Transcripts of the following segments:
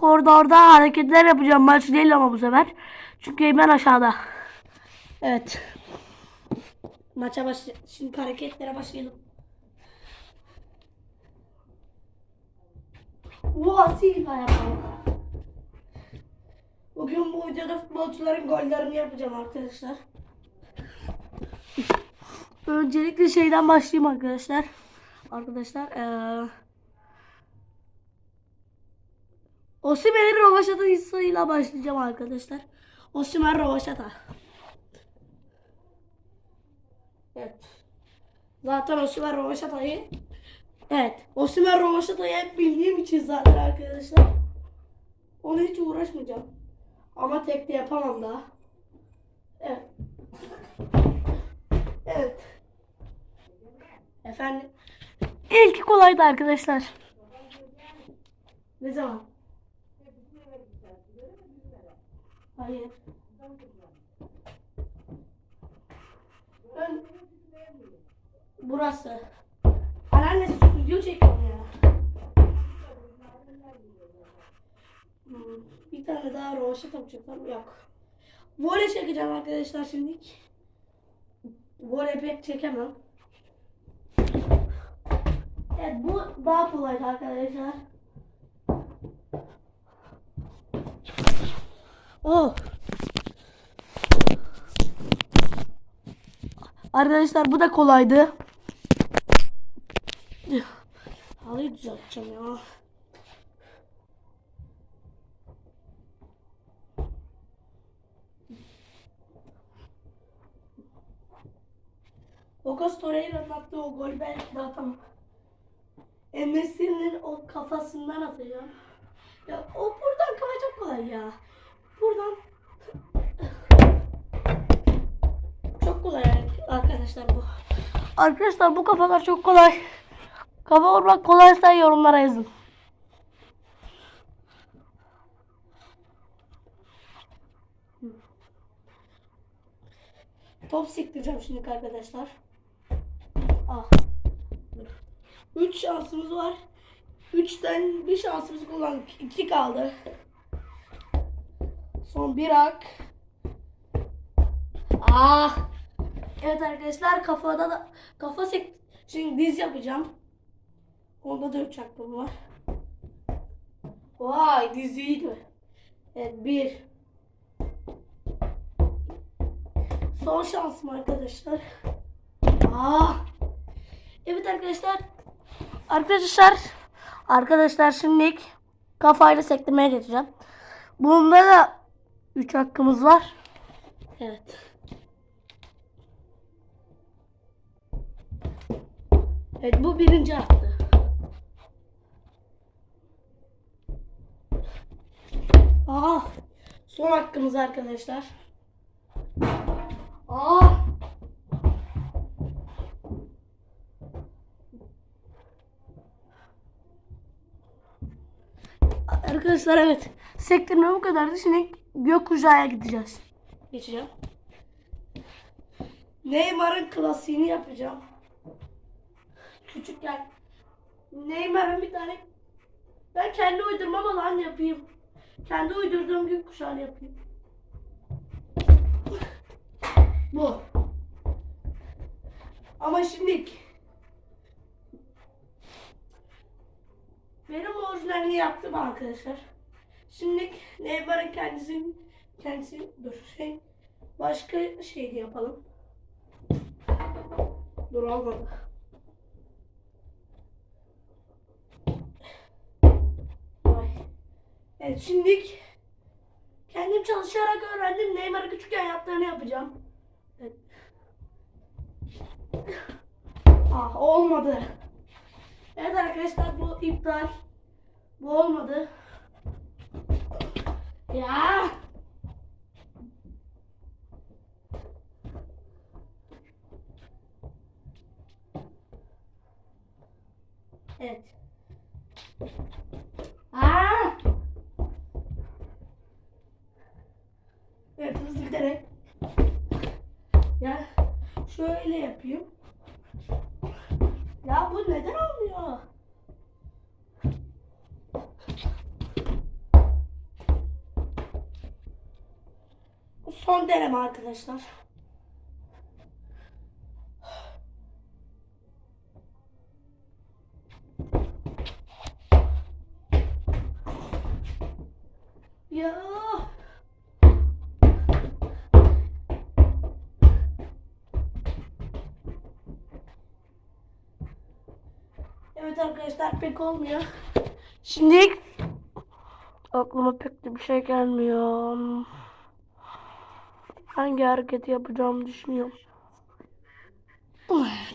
koridorda hareketler yapacağım. Maç değil ama bu sefer. Çünkü Eymen aşağıda. Evet. Maça baş Şimdi hareketlere başlayalım. Wow, Silva yapalım. Bugün bu videoda futbolcuların gollerini yapacağım arkadaşlar. Öncelikle şeyden başlayayım arkadaşlar. Arkadaşlar eee Osimhen'in Rovaşata hissayla başlayacağım arkadaşlar. Osimhen Rovaşata. Evet. Zaten Osimhen Rovaşata'yı Evet. Osimhen Rovaşata'yı hep bildiğim için zaten arkadaşlar. Onu hiç uğraşmayacağım. Ama tek de yapamam daha. Evet. Evet. Efendim. İlki kolaydı arkadaşlar. Ne zaman? Hayır. Ben... Burası. Anneanne video çekiyorum ya. Hmm, Bir tane daha roşa takacaklarım yok. Voley çekeceğim arkadaşlar şimdi. Voley pek çekemem. Evet bu daha kolay arkadaşlar. Oh. Arkadaşlar bu da kolaydı. Halıyı düzelteceğim ya. Lucas Torreira'nın attığı o gol belki de atamam. Enes'in o kafasından atacağım. Ya o buradan kafa çok kolay ya. Buradan çok kolay arkadaşlar bu. Arkadaşlar bu kafalar çok kolay. Kafa vurmak kolaysa yorumlara yazın. Top sektireceğim şimdi arkadaşlar. Ah. Üç şansımız var. Üçten bir şansımızı kullandık. İki kaldı. Son bir ak. Ah. Evet arkadaşlar kafada da kafa sek şimdi diz yapacağım. Onda da üç hakkım var. Vay diz iyiydi. Evet bir. Son şansım arkadaşlar. Ah. Evet arkadaşlar. Arkadaşlar. Arkadaşlar şimdi kafayla sektirmeye geçeceğim. Bunda da 3 hakkımız var. Evet. Evet bu birinci hakkı. Ah. Son hakkımız arkadaşlar. Ah. Arkadaşlar evet. Sektirme bu kadardı. Şimdi gökkuşağıya gideceğiz. Geçeceğim. Neymar'ın klasiğini yapacağım. Küçükken. Neymar'ın bir tane ben kendi uydurmam olan yapayım. Kendi uydurduğum gökkuşağını yapayım. Bu. Ama şimdi benim orijinalini yaptım arkadaşlar. Şimdi Neymar'ın kendisini kendisi dur şey başka şey yapalım. Dur olmadı. Evet şimdi kendim çalışarak öğrendim. Neymar'ı küçükken yaptığını yapacağım. Evet. Ah olmadı. Evet arkadaşlar bu iptal. Bu olmadı. Ya. Evet. Aa! Evet hızlı giderek. Ya şöyle yapayım. Son arkadaşlar. Ya. Evet arkadaşlar pek olmuyor. Şimdi aklıma pek de bir şey gelmiyor. Hangi hareketi yapacağımı düşünüyorum.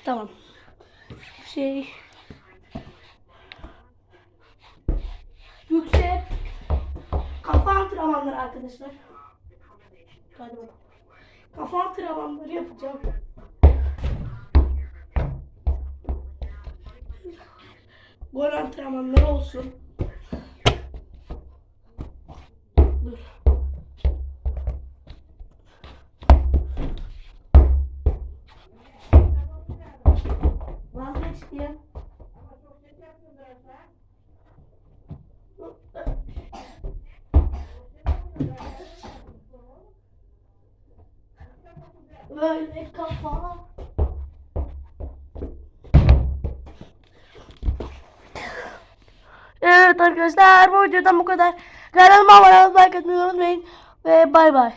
Tamam. Şey yüksek kafa antrenmanları arkadaşlar. Hadi bakalım. Kafa antrenmanları yapacağım. Gol antrenmanları olsun. Böyle kafa. Evet arkadaşlar bu videodan bu kadar. Kanalıma abone olmayı unutmayın. Ve bay bay.